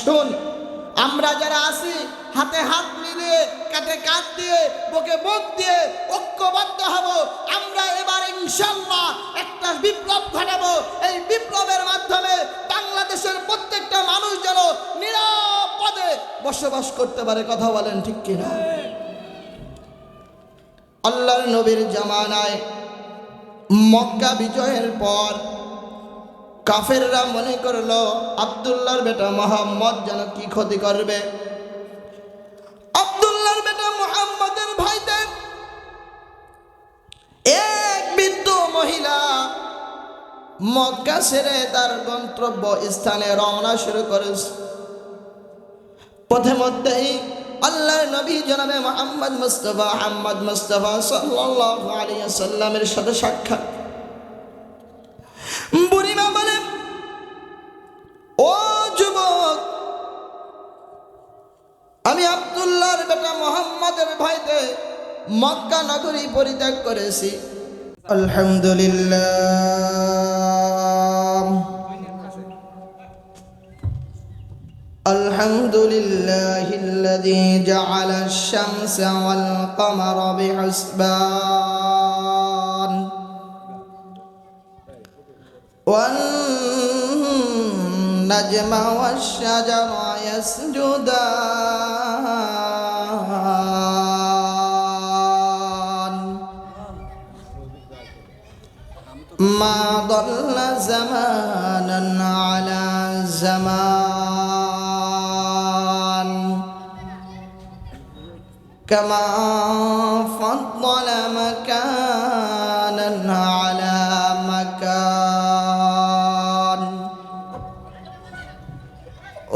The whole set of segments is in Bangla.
আসুন। আমরা যারা আছি, হাতে হাত মিলিয়ে, কাঁধে কাঁধ দিয়ে, বুকে বুক দিয়ে ঐক্যবদ্ধ হব। আমরা এবার ইনশাল্লাহ একটা বিপ্লব ঘটাবো। এই বিপ্লবের মাধ্যমে বাংলাদেশের প্রত্যেকটা মানুষ যেন নিরাপদে বসবাস করতে পারে, কথা বলেন ঠিক কিনা? আল্লাহর নবীর জামানায় মক্কা বিজয়ের পর কাফেররা মনে করল, আবদুল্লাহর বেটা মোহাম্মদ যেন কি ক্ষতি করবে? আবদুল্লাহর বেটা মোহাম্মদের ভাইদের এক বৃদ্ধ মহিলা মক্কা ছেড়ে তার গন্তব্য স্থানে রওনা শুরু করেছে। পথে মধ্যেই আল্লাহর নবী জনাবে মোহাম্মদ মুস্তফা আহম্মদ মুস্তফা সাল্লাল্লাহু আলাইহি সাল্লামের সাথে সাক্ষাৎ। বুড়িমা বলে ও যুবক আমি আব্দুল্লাহর বেটা মোহাম্মদের ভাইতে মক্কা নগরী পরিত্যাগ করেছি আলহামদুলিল্লাহ الحمد لله الذي جعل الشمس والقمر بحسبان والنجم والشجر يسجدان. ما ضل زمانا على زمان. كما فضل مكانا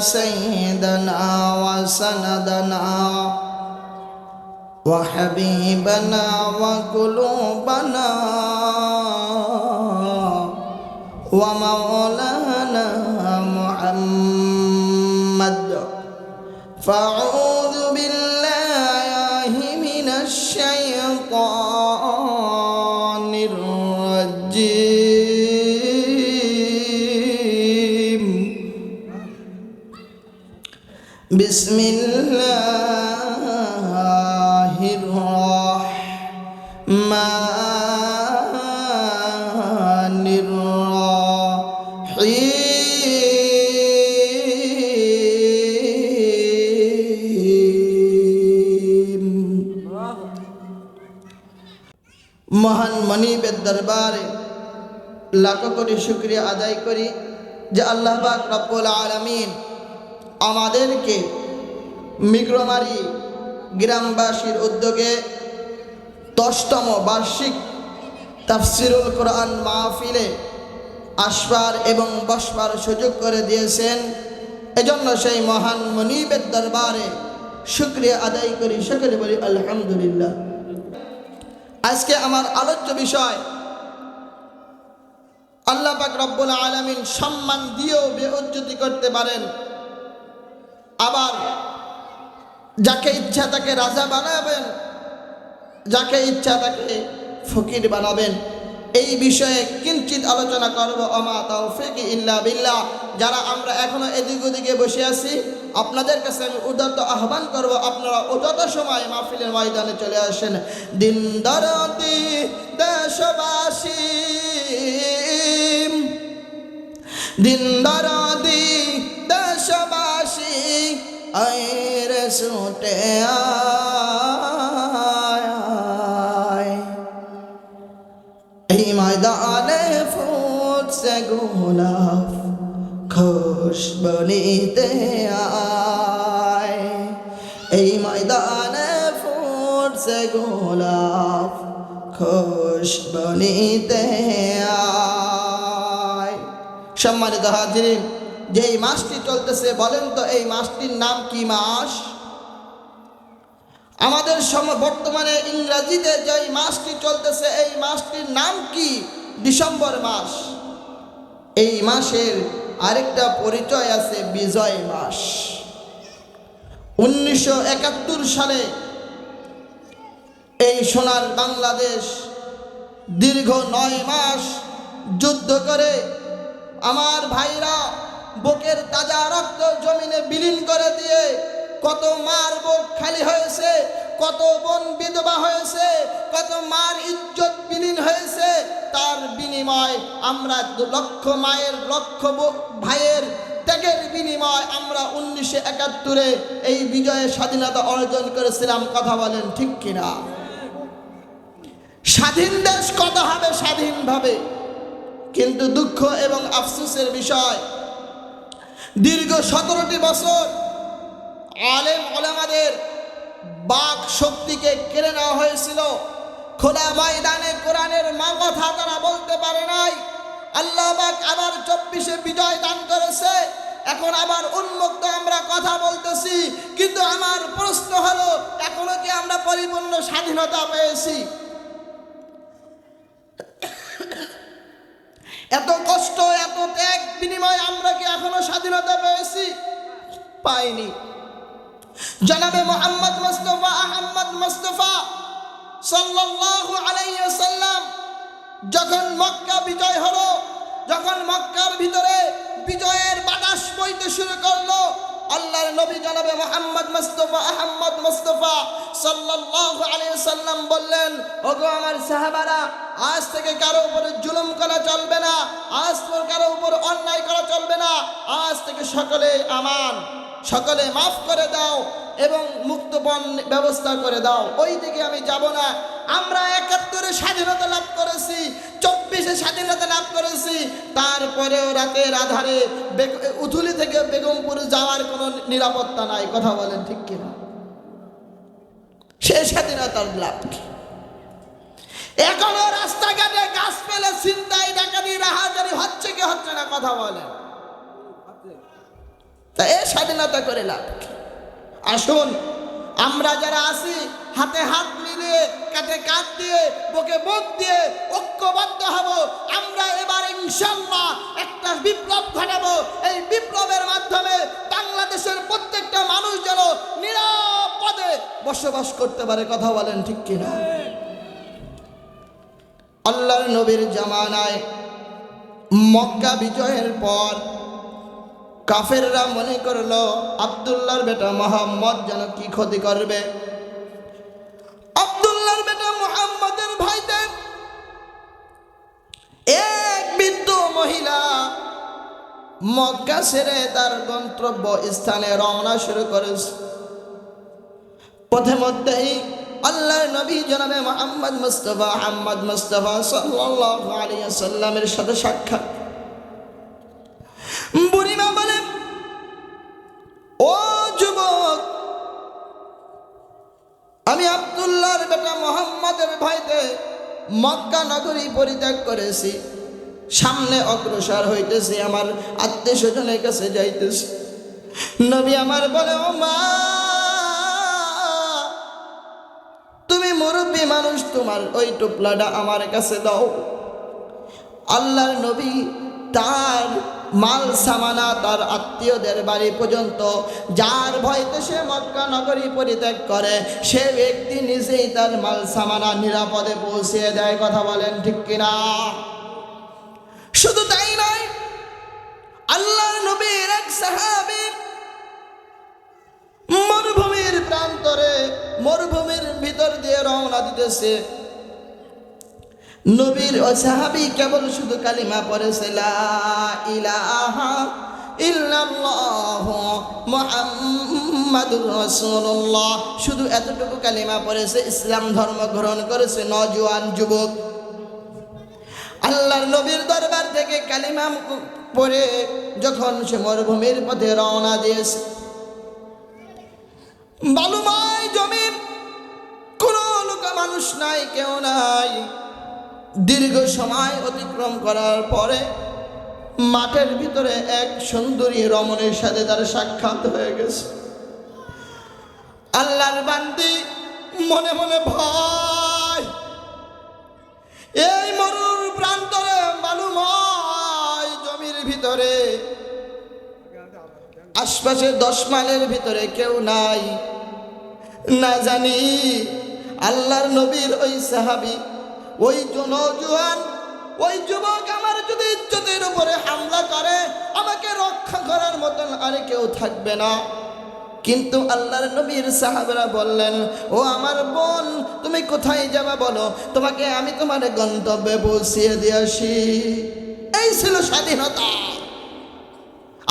سيدنا وسندنا وحبيبنا وقلوبنا ومولانا محمد. فاعوذ بسم الله الرحمن الرحيم মহান মনিবের দরবারে লাখো কোটি শুক্রিয়া আদায় করি যে আল্লাহ পাক রব্বুল আলামিন আমাদেরকে মিগ্রমারি গ্রামবাসীর উদ্যোগে দশতম বার্ষিক তাফসিরুল কোরআন মাহফিলে আসবার এবং বসবার সুযোগ করে দিয়েছেন। এজন্য সেই মহান মনিবের দরবারে শুক্রিয়া আদায় করি। সকলে বলি, আলহামদুলিল্লাহ। আজকে আমার আলোচ্য বিষয়, আল্লাহ পাক রব্বুল আলামিন সম্মান দিয়েও বেউজ্জতি করতে পারেন। আবার যাকে ইচ্ছা তাকে রাজা বানাবেন, যাকে ইচ্ছা তাকে ফকির বানাবেন। এই বিষয়ে কিঞ্চিত আলোচনা করব অমা তৌফিক ইল্লা বিল্লাহ। যারা আমরা এখনও এদিক ওদিকে বসে আছি, আপনাদের কাছে আমি উদাত্ত আহ্বান করব, আপনারা যত সময় মাহফিলের ময়দানে চলে আসেন। দিন দরদি দেশবাসী দিন দরদি দেশবাসী আয়ের ছুটে আয়। এই ময়দানে ফুটছে গোলাপ খুশবনিতে আয়। এই ময়দানে ফুটছে গোলাপ খুশবনিতে আয়। সম্মানিত হাজিরিন যে মাসটি চলতেছে বলেন তো, এই মাসটির নাম কি মাস? আমাদের সম বর্তমানে ইংরাজিতে যে মাসটি চলতেছে, এই মাসটির নাম কি? ডিসেম্বর মাস। এই মাসের আরেকটা পরিচয় আছে, বিজয় মাস। উনিশশো একাত্তর সালে এই সোনার বাংলাদেশ দীর্ঘ নয় মাস যুদ্ধ করে আমার ভাইরা বুকের তাজা রক্ত জমিনে বিলীন করে দিয়ে কত মার বুক খালি হয়েছে, কত বোন বিধবা হয়েছে, কত মার ইজ্জত বিলীন হয়েছে, তার বিনিময় আমরা লক্ষ মায়ের, লক্ষ ভাইয়ের ত্যাগের বিনিময় আমরা উনিশশো একাত্তরে এই বিজয়ের স্বাধীনতা অর্জন করেছিলাম, কথা বলেন ঠিক কিনা? স্বাধীন দেশ কত হবে? স্বাধীনভাবে। কিন্তু দুঃখ এবং আফসোসের বিষয়, দীর্ঘ সতেরোটি বছর আলেম ওলামাদের বাক শক্তিকে কেড়ে নেওয়া হয়েছিল। খোলা ময়দানে কোরআনের মা কথা তারা বলতে পারে নাই। আল্লাহ আবার চব্বিশে বিজয় দান করেছে। এখন আবার উন্মুক্ত আমরা কথা বলতেছি। কিন্তু আমার প্রশ্ন হলো, এখনও কি আমরা পরিপূর্ণ স্বাধীনতা পেয়েছি? এত কষ্ট, এত ত্যাগ, বিনিময় আমরা কি এখনও স্বাধীনতা পেয়েছি? পাইনি। জনাবে মোহাম্মদ মুস্তফা, আহম্মদ মুস্তফা সাল্লাল্লাহু আলাইহি সাল্লাম যখন মক্কা বিজয় হলো, যখন মক্কার ভিতরে বিজয়ের বাতাস বইতে শুরু করল, আল্লাহর নবী জনাবে মোহাম্মদ মুস্তফা, আহম্মদ মুস্তফা সাল্লাল্লাহু আলাইহি সাল্লাম বললেন, ওগো আমার সাহাবারা, আজ থেকে কারও উপরে জুলুম করা চলবে না, আজ থেকে কারও উপর অন্যায় করা চলবে না, আজ থেকে সকলে আমান, সকলে মাফ করে দাও এবং মুক্তপণ ব্যবস্থা করে দাও। ওই দিকে আমি যাব না। আমরা একাত্তরে স্বাধীনতা লাভ করেছি, চব্বিশে স্বাধীনতা লাভ করেছি। তারপরেও রাতের আধারে উথুলি থেকে বেগমপুর যাওয়ার কোনো নিরাপত্তা নাই। কথা বলেন ঠিক কিনা? সে স্বাধীনতার লাভ এখনও রাস্তাঘাটে গাছ পেলে চিন্তায় ডাকাতি, রাহাজারি হচ্ছে কি হচ্ছে না? কথা বলেন। তা এ স্বাধীনতা করে লাভ কি? আসুন, আমরা যারা আছি, হাতে হাত মিলিয়ে, কাঁধে কাঁধ দিয়ে, বুকে বুক দিয়ে ঐক্যবদ্ধ হব। আমরা এবার ইনশাল্লাহ একটা বিপ্লব ঘটাবো। এই বিপ্লবের মাধ্যমে বাংলাদেশের প্রত্যেকটা মানুষ যেন নিরাপদে বসবাস করতে পারে, কথা বলেন ঠিক কিনা? আল্লাহর নবীর জামানায় মক্কা বিজয়ের পর কাফেররা মনে করল, আবদুল্লাহর বেটা মোহাম্মদ যেন কি ক্ষতি করবে? বেটা এক মহিলা ছেড়ে তার গন্তব্য স্থানে রওনা শুরু করেছে। পথে মধ্যেই নবী জনাবে মোহাম্মদ মুস্তফা, আহমদ মুস্তফা সাল্লামের সাথে সাক্ষাৎ। আমি আব্দুল্লাহর বেটা মোহাম্মদের ভাইতে মক্কা নগরী পরিত্যাগ করেছি। সামনে অগ্রসর হইতেছি, আমার আত্মীয় স্বজনের কাছে যাইতেছি। নবী আমার বলে, ও মা, তুমি মুরব্বী মানুষ, তোমার ওই টুপলাটা আমার কাছে দাও। আল্লাহর নবী তার মাল সামানা তার আত্মীয়দের বাড়ি পর্যন্ত। যার ভয়তে সে মক্কা নগরী পরিত্যাগ করে, সে ব্যক্তি নিজেই তার মাল সামানা নিরাপদে পৌঁছে দেয়, কথা বলেন ঠিক কিনা? শুধু তাই নয় আল্লাহ নবীর এক সাহাবী মরুভূমির প্রান্তরে, মরুভূমির ভিতর দিয়ে রওনা দিতেছে। নবীর ও সাহাবি কেবল শুধু কালিমা পড়েছে ইলাহা শুধু এতটুকু কালিমা পড়েছে, ইসলাম ধর্ম গ্রহণ করেছে নজওয়ান যুবক। আল্লাহর নবীর দরবার থেকে কালিমা পড়ে যখন সে মরুভূমির পথে রওনা দিয়েছে। বালুময় জমিন, কোনো লোক মানুষ নাই, কেউ নাই। দীর্ঘ সময় অতিক্রম করার পরে মাঠের ভিতরে এক সুন্দরী রমণের সাথে তার সাক্ষাৎ হয়ে গেছে। আল্লাহর বান্দি মনে মনে ভয়, এই মরুর প্রান্তরে মালুময় জমির ভিতরে, আশপাশে দশ মাইলের ভিতরে কেউ নাই। না জানি আল্লাহর নবীর ওই সাহাবি ওই জনজুয়ান, ওই যুবক আমার যদি ইজ্জতের উপরে হামলা করে, আমাকে রক্ষা করার মতন আর কেউ থাকবে না। কিন্তু আল্লাহর নবীর সাহাবরা বললেন, ও আমার বোন, তুমি কোথায় যাবা বলো? তোমাকে আমি তোমার গন্তব্যে পৌঁছিয়ে দিয়ে আসি। এই ছিল স্বাধীনতা।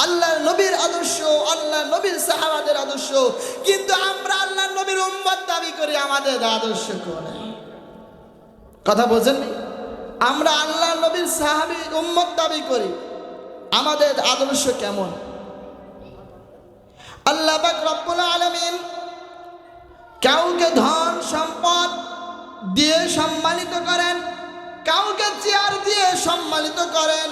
আল্লাহর নবীর আদর্শ আল্লাহ নবীর সাহাবাদের আদর্শ। কিন্তু আমরা আল্লাহর নবীর উম্মত দাবি করি, আমাদের আদর্শ করে কথা বলছেন? আমরা আল্লাহ নবীর সাহাবি, উম্মত দাবি করি। আমাদের আদর্শ কেমন? আল্লাহ রব্বুল আলমিন কাউকে ধন, সম্পদ দিয়ে সম্মানিত করেন, কাউকে চেয়ার দিয়ে সম্মানিত করেন,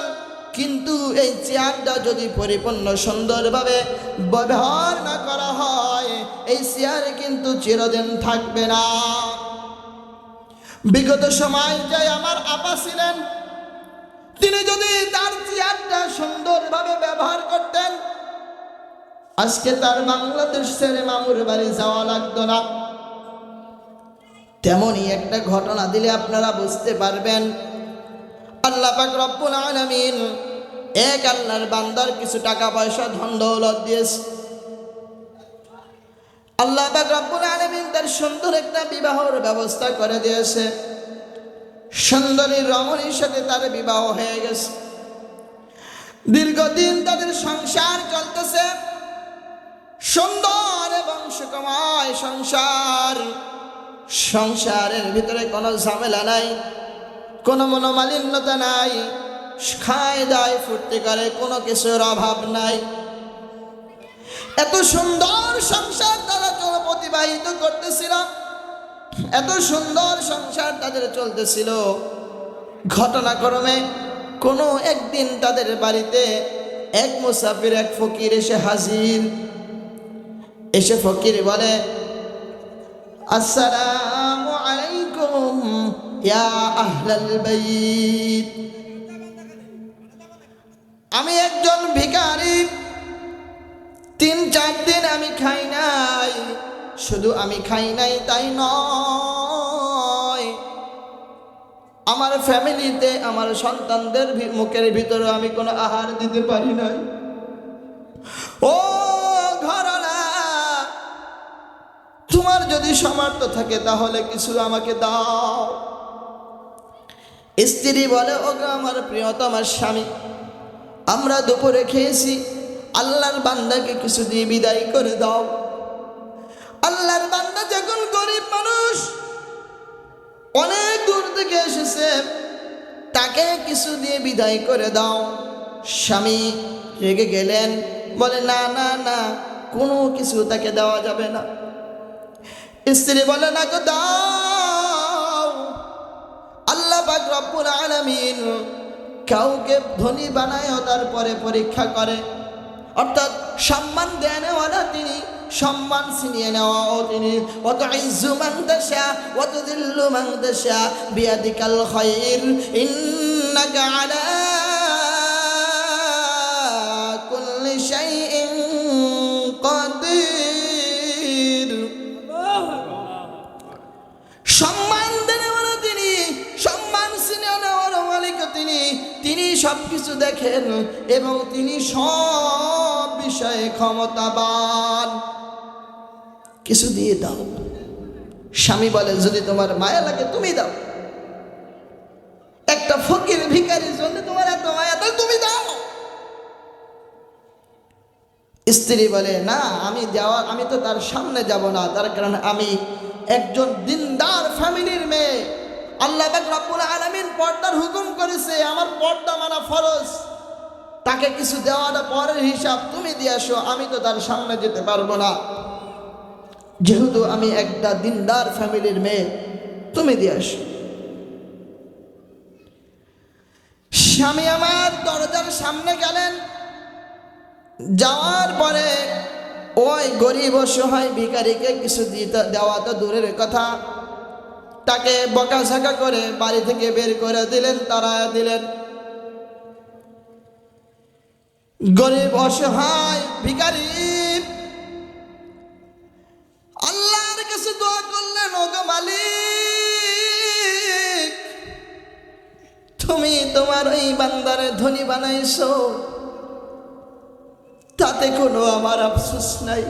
কিন্তু এই চেয়ারটা যদি পরিপূর্ণ সুন্দরভাবে ব্যবহার না করা হয়, এই চেয়ার কিন্তু চিরদিন থাকবে না। বিগত সময় যে আমার আপা ছিলেন, তিনি যদি তার চেয়ারটা সুন্দরভাবে ব্যবহার করতেন, আজকে তার বাংলাদেশ ছেড়ে মামুর বাড়ি যাওয়া লাগতো না। তেমনই একটা ঘটনা দিলে আপনারা বুঝতে পারবেন। আল্লাহ পাক রব্বুল আলামিন এক আল্লাহর বান্দার কিছু টাকা পয়সা ধন দৌলত দিয়েছে। আল্লাহ রব্বুল আলামিন তার সুন্দর একটা বিবাহর ব্যবস্থা করে দিয়েছে। সুন্দরী রমণীর সাথে তার বিবাহ হয়ে গেছে। দীর্ঘদিন তাদের সংসার চলতেছে। সুন্দর এবং সুকময় সংসার। সংসারের ভিতরে কোনো ঝামেলা নাই, কোনো মনোমালিন্যতা নাই, খায় দায় ফুর্তি করে, কোনো কিছুর অভাব নাই। এত সুন্দর সংসার তারা অতিবাহিত করতেছিল। এত সুন্দর সংসার তাদের চলতেছিল। ঘটনাক্রমে কোনো একদিন তাদের বাড়িতে এক মুসাফির, এক ফকির এসে হাজির। এসে ফকির বলে, আসসালামু আলাইকুম ইয়া আহলাল বাইত। আমি একজন ভিখারি। তিন চার দিন আমি খাই নাই, শুধু আমি খাই নাই তাই নয়। আমার ফ্যামিলিতে, আমার সন্তানদের মুখের ভিতরে আমি কোনো আহার দিতে পারি নাই। ও ঘরনা তোমার যদি সামর্থ্য থাকে তাহলে কিছু আমাকে দাও। স্ত্রী বলে, ওগো আমার প্রিয়তমার স্বামী, আমরা দুপুরে খেয়েছি আল্লাহর বান্দাকে কিছু দিয়ে বিদায় করে দাও। আল্লাহর বান্দা যখন গরিব মানুষ, অনেক দূর থেকে এসেছে, তাকে কিছু দিয়ে বিদায় করে দাও। স্বামী রেগে গেলেন, বলে, না না না, কোনো কিছু তাকে দেওয়া যাবে না। স্ত্রী বলে, না গো, দাও। আল্লাহ পাক রব্বুল আলামিন কাউকে ধনী বানায় তারপরে পরীক্ষা করে। অর্থাৎ সম্মান দেওয়ালা তিনি, সম্মান ছিনিয়ে নেওয়াও তিনি। অত ইজ্জু দাশা অত দিল্লু দাশা বিয়াদিকাল হয় ইন্নাকা আলা সব কিছু দেখেন এবং তিনি সব বিষয়ে ক্ষমতাবান। কিছু দিয়ে দাও। স্বামী বলে যদি তোমার মায়া লাগে তুমি দাও। একটা ফকির ভিকারির জন্য তোমার এত মায়া, তাহলে তুমি দাও। স্ত্রী বলে, না, আমি যাওয়া আমি তো তার সামনে যাব না। তার কারণে আমি একজন দিনদার ফ্যামিলির মেয়ে। আল্লাহ রব্বুল আলামিন পর্দার হুকুম করেছে, আমার পর্দা মানা ফরজ। তাকে কিছু দেওয়াটা পরের হিসাব তুমি দিয়ে আসো, আমি তো তার সামনে যেতে পারব না। যেহেতু আমি একটা দিনদার ফ্যামিলির মেয়ে, তুমি দিয়ে আসো। স্বামী আমার দরজার সামনে গেলেন। যাওয়ার পরে, ওই গরিব অসহায় ভিকারিকে কিছু দিতে দেওয়া তো দূরের কথা। তাকে বকাঝাকা করে বাড়ি থেকে বের করে দিলেন তারা দিলেন। গরিব, অসহায় ভিকারি আল্লাহর কাছে দোয়া করলেন, ওগো মালিক, তুমি তোমার ওই বান্দারে ধনী বানাইছো। তাতে কোনো আমার আফসোস নাই।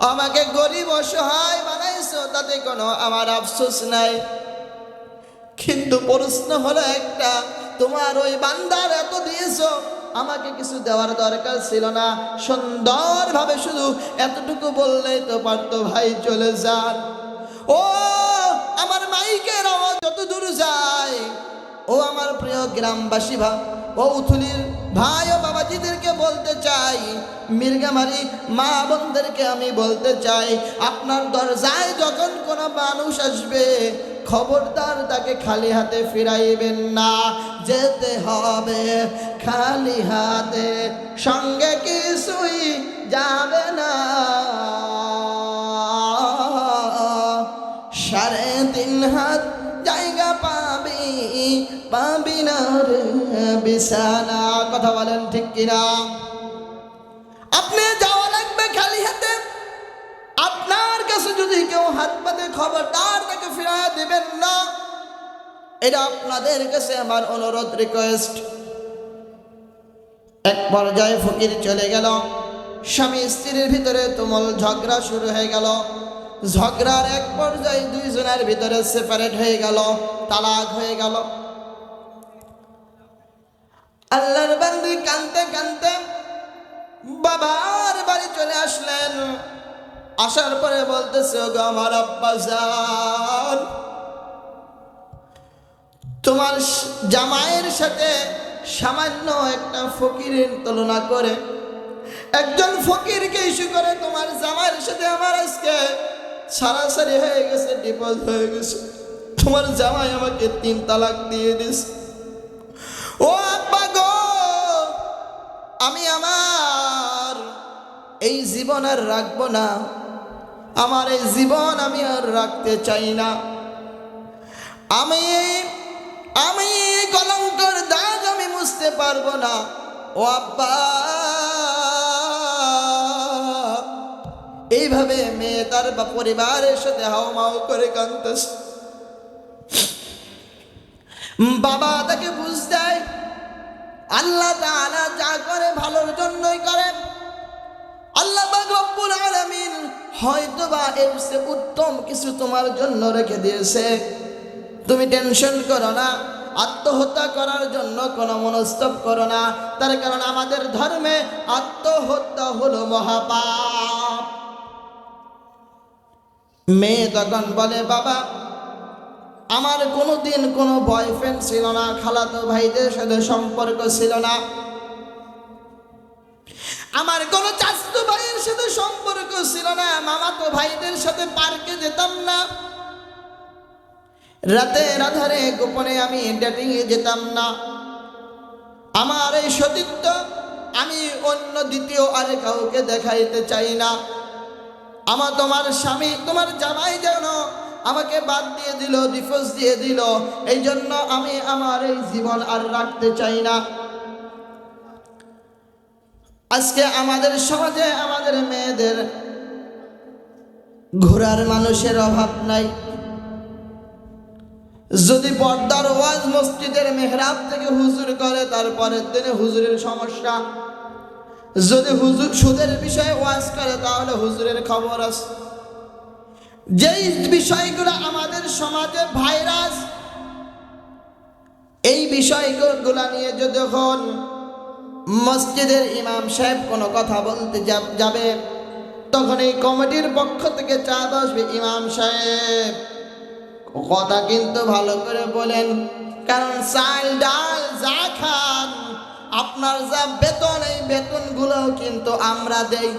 আমাকে গরিব অসহায় বানাইছো, তাতে কোনো আমার আফসোস নাই। কিন্তু প্রশ্ন হলো একটা, তোমার ওই বান্দার এত দিয়েছ, আমাকে কিছু দেওয়ার দরকার ছিল না। সুন্দরভাবে শুধু এতটুকু বললেই তো পারতো ভাই চলে যান। ও, আমার মাইকের আওয়াজ যত দূর যায় ও আমার প্রিয় গ্রামবাসী ভা ও উথুলির ভাই ও বাবাজিদেরকে বলতে চাই মির্গামারি মা বোনদেরকে আমি বলতে চাই, আপনার দরজায় যখন কোনো মানুষ আসবে, খবরদার তাকে খালি হাতে ফিরাইবেন না, যেতে হবে খালি হাতে, সঙ্গে কিছুই যাবে কথা বলেন ঠিক কিনা? আপনি যাওয়া লাগবে খালি হাতে। আপনার কাছে যদি কেউ হাত পাতে খবরদার তাকে ফিরাইয়া দিবেন না। এটা আপনাদের কাছে আমার অনুরোধ রিকোয়েস্ট এক পর্যায়ে ফকির চলে গেল। স্বামী স্ত্রীর ভিতরে তুমল ঝগড়া শুরু হয়ে গেল। ঝগড়ার এক পর্যায়ে দুইজনের ভিতরে সেপারেট হয়ে গেল, তালাক হয়ে গেল। আল্লাহর বান্দি কানতে কানতে বাবার বাড়ি চলে আসলেন। আসার পরে বলতেছে, ওগো আমার আব্বা তোমার জামাইয়ের সাথে সামান্য একটা ফকিরের তুলনা করে, একজন ফকিরকে ইস্যু করে তোমার জামাইয়ের সাথে আমার আজকে সারাসারি হয়ে গেছে ডিপোজ হয়ে গেছে। তোমার জামাই আমাকে তিন তালাক দিয়ে দিস ও আব্বা গো, আমি আমার এই জীবন আর রাখব না। আমার এই জীবন আমি আর রাখতে চাই না। আমি আমি কলঙ্কর দাগ আমি মুছতে পারব না। ও আব্বা, এইভাবে মেয়ে তার বা পরিবারের সাথে হাওমাও করে কাঁদতেছে। বাবা তাকে বুঝ দেয়। আল্লাহ তাআলা যা করে ভালোর জন্যই করেন আল্লাহ রব্বুল আলামিন হয়তো বা এর চেয়ে উত্তম কিছু তোমার জন্য রেখে দিয়েছে। তুমি টেনশন করো না, আত্মহত্যা করার জন্য কোনো মনস্তব করো না। তার কারণ আমাদের ধর্মে আত্মহত্যা হলো মহাপাপ। মেয়ে তখন বলে, বাবা আমার কোনো দিন কোনো বয়ফ্রেন্ড ছিল না, খালাতো ভাইদের সাথে সম্পর্ক ছিল না। আমার কোনো চাচতো ভাইয়ের সাথে সম্পর্ক ছিল না, মামাতো ভাইদের সাথে পার্কে যেতাম না। রাতে রাধারে গোপনে আমি ডেটিং এ যেতাম না। আমার এই সতীত্ব আমি অন্য দ্বিতীয় আর কাউকে দেখাইতে চাই না। আমার তোমার স্বামী, তোমার জামাই যেন আমাকে বাদ দিয়ে দিল ডিভোর্স দিয়ে দিল। এই জন্য আমি আমার এই জীবন আর রাখতে চাই না। আজকে আমাদের সমাজে আমাদের মেয়েদের ঘোরার মানুষের অভাব নাই। যদি পর্দার ওয়াজ মসজিদের মেহরাব থেকে হুজুর করে, তারপরের দিনে হুজুরের সমস্যা। যদি হুজুর সুদের বিষয়ে ওয়াজ করে, তাহলে হুজুরের খবর আছে। যেই বিষয়গুলো আমাদের সমাজে ভাইরাস, এই বিষয়গুলো নিয়ে যখন মসজিদের ইমাম সাহেব কোনো কথা বলতে যাবে, তখন এই কমিটির পক্ষ থেকে চাঁদ আসবে ইমাম সাহেব। কথা কিন্তু ভালো করে বলেন, কারণ চাল, ডাল যা খান, আপনার যা বেতন, এই বেতনগুলো কিন্তু আমরা দেই।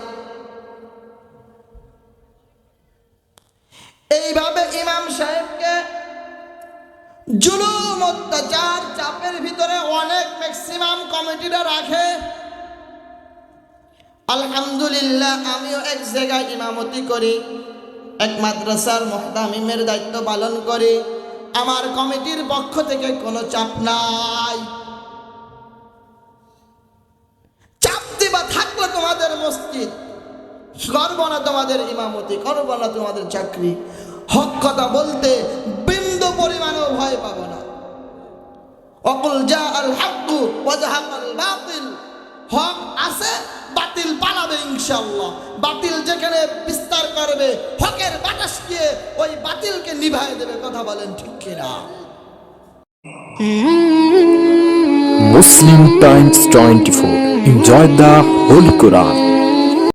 এইভাবে ইমাম সাহেবকে জুলুম, অত্যাচার, চাপের ভিতরে অনেক ম্যাক্সিমাম কমিটিরা রাখে। আলহামদুলিল্লাহ, আমিও এক জায়গায় ইমামতি করি, এক মাদ্রাসার মহতামিমের দায়িত্ব পালন করি। আমার কমিটির পক্ষ থেকে কোনো চাপ নাই। চাপ দিবা থাকলে তোমাদের মসজিদ। করব না তোমাদের ইমামতি করব না তোমাদের চাকরি হক কথা বলতে বিন্দু পরিমাণও ভয় পাবো না অকুল যা আল হাক্কু বাতিল হক আছে, বাতিল পালাবে ইনশাআল্লাহ বাতিল যেখানে বিস্তার করবে, হকের বাতাস দিয়ে ওই বাতিলকে নিভায় দেবে, কথা বলেন ঠিক কিনা Muslim Times 24. Enjoy the Holy Quran.